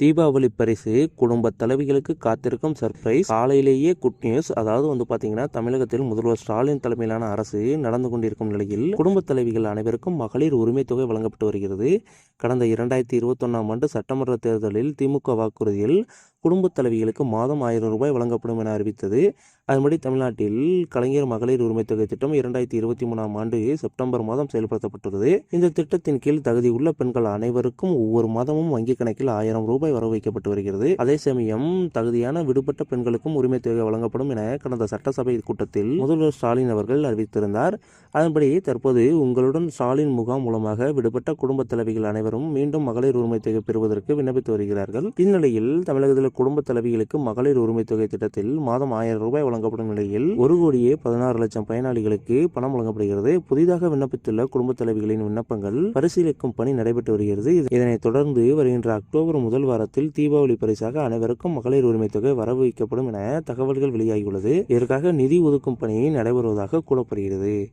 தீபாவளி பரிசு குடும்ப தலைவிகளுக்கு காத்திருக்கும் சர்ப்ரைஸ் காலையிலேயே குட் நியூஸ் அதாவது வந்து பாத்தீங்கன்னா தமிழகத்தில் முதல்வர் ஸ்டாலின் தலைமையிலான அரசு நடந்து கொண்டிருக்கும் நிலையில் குடும்ப தலைவிகள் அனைவருக்கும் மகளிர் உரிமை தொகை வழங்கப்பட்டு வருகிறது. கடந்த இரண்டாயிரத்தி இருபத்தொன்னாம் ஆண்டு சட்டமன்ற தேர்தலில் திமுக வாக்குறுதியில் குடும்ப தலைவிகளுக்கு மாதம் ஆயிரம் ரூபாய் வழங்கப்படும் என அறிவித்தது. அதன்படி தமிழ்நாட்டில் கலைஞர் மகளிர் உரிமை தொகை திட்டம் இரண்டாயிரத்தி இருபத்தி மூணாம் ஆண்டு செப்டம்பர் மாதம் செயல்படுத்தப்பட்டுள்ளது. இந்த திட்டத்தின் கீழ் தகுதி உள்ள பெண்கள் அனைவருக்கும் ஒவ்வொரு மாதமும் வங்கிக் கணக்கில் ஆயிரம் ரூபாய் வரவு வைக்கப்பட்டு வருகிறது. அதே சமயம் தகுதியான விடுபட்ட பெண்களுக்கும் உரிமை தொகை வழங்கப்படும் என கடந்த சட்டசபை கூட்டத்தில் முதல்வர் ஸ்டாலின் அவர்கள் அறிவித்திருந்தார். அதன்படி தற்போது உங்களுடன் ஸ்டாலின் முகாம் மூலமாக விடுபட்ட குடும்ப தலைவிகள் அனைவரும் மீண்டும் மகளிர் உரிமை தொகை பெறுவதற்கு விண்ணப்பித்து வருகிறார்கள். இந்நிலையில் தமிழகத்தில் குடும்ப தலைவிகளுக்கு மகளிர் உரிமை தொகை திட்டத்தில் மாதம் ஆயிரம் ரூபாய் வழங்கப்படும் நிலையில் ஒரு கோடியே பதினாறு லட்சம் பயனாளிகளுக்கு பணம் வழங்கப்படுகிறது. புதிதாக விண்ணப்பித்துள்ள குடும்ப தலைவிகளின் விண்ணப்பங்கள் பரிசீலிக்கும் பணி நடைபெற்று வருகிறது. இதனைத் தொடர்ந்து வருகின்ற அக்டோபர் முதல் வாரத்தில் தீபாவளி பரிசாக அனைவருக்கும் மகளிர் உரிமை தொகை வரவு வைக்கப்படும் என தகவல்கள் வெளியாகியுள்ளது. இதற்காக நிதி ஒதுக்கும் பணி நடைபெறுவதாக கூறப்படுகிறது.